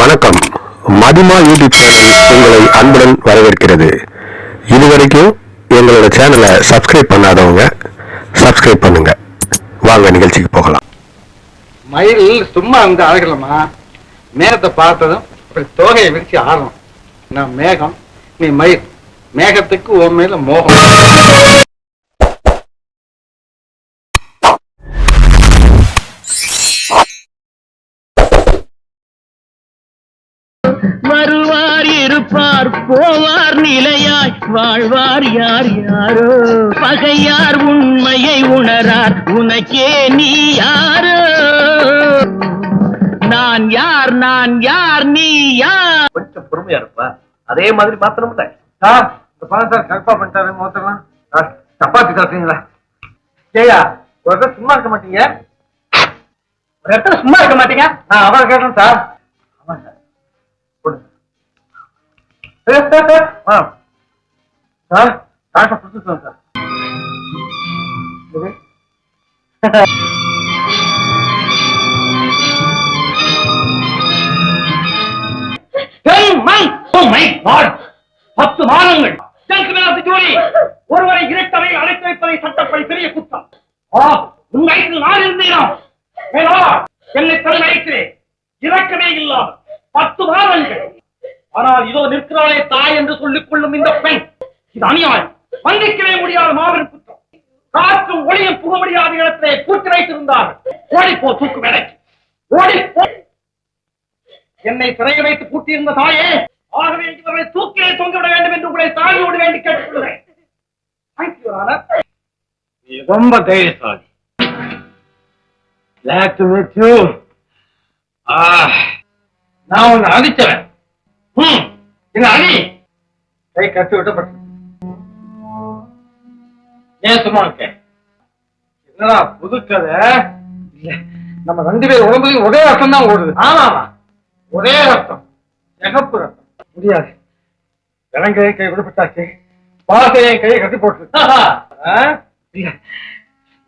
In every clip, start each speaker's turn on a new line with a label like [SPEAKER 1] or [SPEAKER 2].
[SPEAKER 1] வணக்கம். மதிமா YouTube channel உங்களை அன்புடன் வரவேற்கிறது. இதுவரைக்கும் எங்களோட சேனலை சப்ஸ்கிரைப் பண்ணாதவங்க சப்ஸ்கிரைப் பண்ணுங்க. வாங்க நிகழ்ச்சிக்கு போகலாம்.
[SPEAKER 2] மயில் சும்மா வந்து அழகலமா மேகத்தை பார்த்ததும் அப்படி தோகையை விரிச்சு ஆடணும். நான் மேகம் நீ மயில். மேகத்துக்கு உன் மேல மோகம்.
[SPEAKER 3] இருப்பார். போவார் நிலையாய். வாழ்வார் யார் யாரோ? பகையார் உண்மையை உணரார். உனக்கே நீ யாரோ? நான் யார் நான் யார் நீ யார்?
[SPEAKER 4] கொஞ்சம் பொறுமையா இருப்பா. அதே மாதிரி
[SPEAKER 2] சார் இந்த பணம் சார் கருப்பா பண்ணிட்டாரு மோத்தலாம் சப்பாத்தி சாப்பிட்டீங்களா? ஏயா ஒரு சும்மா இருக்க மாட்டீங்க. ஒரு இடத்துல சும்மா இருக்க மாட்டீங்க? நான் அவரை கேட்டேன் சார். ஏ, ஏ, ஏ, ஆ.
[SPEAKER 3] பத்து மாதங்கள். ஒருவரை இரட்டவை அழைத்து வைப்பதை சட்டப்படி பெரிய குற்றம். உன் வயிற்றில் நான் இருந்தேனோ என்னை தன் வயிற்றிலே இறக்கவே இல்லாமல் பத்து மாதங்கள். ஆனால் இதோ நிற்கிறாளே தாய் என்று சொல்லிக் கொள்ளும் இந்த பெண். இது அநியாயம். மன்னிக்கவே முடியாத மாபெரும் குற்றம். காற்றும் ஒளியும் புக முடியாத இடத்திலே கூட்டி வைத்திருந்தார்கள் ஓடிப்போ தூக்கு வேலைக்கு ஓடிப்போ. என்னை சிறையில் வைத்து கூட்டியிருந்த தாயே ஆகவே இவர்களை தூக்கிலே தொங்கிவிட வேண்டும் என்று உங்களை தாயோடு வேண்டி கேட்டுக்கொள்கிறேன்.
[SPEAKER 2] ரொம்ப தைரியசாலி. Glad to meet you ஆ நான் உன்னை அடிச்சவன் அடி கை கட்டி விட்டப்பட்டு ஏன் சும்மா இருக்கேன் என்னடா புது கதை? நம்ம ரெண்டு பேர் உடம்புலையும் ஒரே ரத்தம் தான் ஓடுது. ஆமா ஆமா. ஒரே ரத்தம். சிகப்பு ரத்தம். முடியாது. இளங்கை கை விடப்பட்டாச்சு பாசையை கையை கட்டி போட்டு ஆ? இல்ல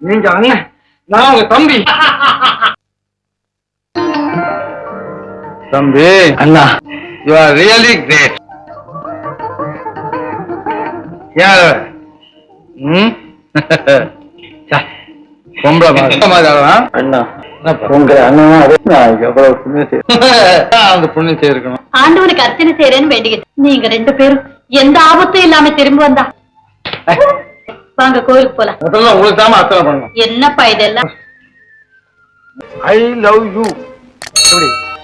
[SPEAKER 2] நீங்க அண்ணன் நான் உங்க தம்பி. தம்பி. அண்ணா. யூ ஆர் ரியலி கிரேட் அண்ணா.
[SPEAKER 5] ஆண்டவனுக்கு அர்ச்சனை செய்யறேன்னு வேண்டிக்கிட்டு. நீங்க ரெண்டு பேரும் எந்த ஆபத்தும் இல்லாம திரும்பி வந்தா? வாங்க கோயிலுக்கு போலாம்.
[SPEAKER 2] முதல்ல உங்களுக்கு தான் அர்ச்சனை பண்ணணும்.
[SPEAKER 5] என்னப்பா இதெல்லாம்?
[SPEAKER 2] ஐ லவ் யூ எப்படி?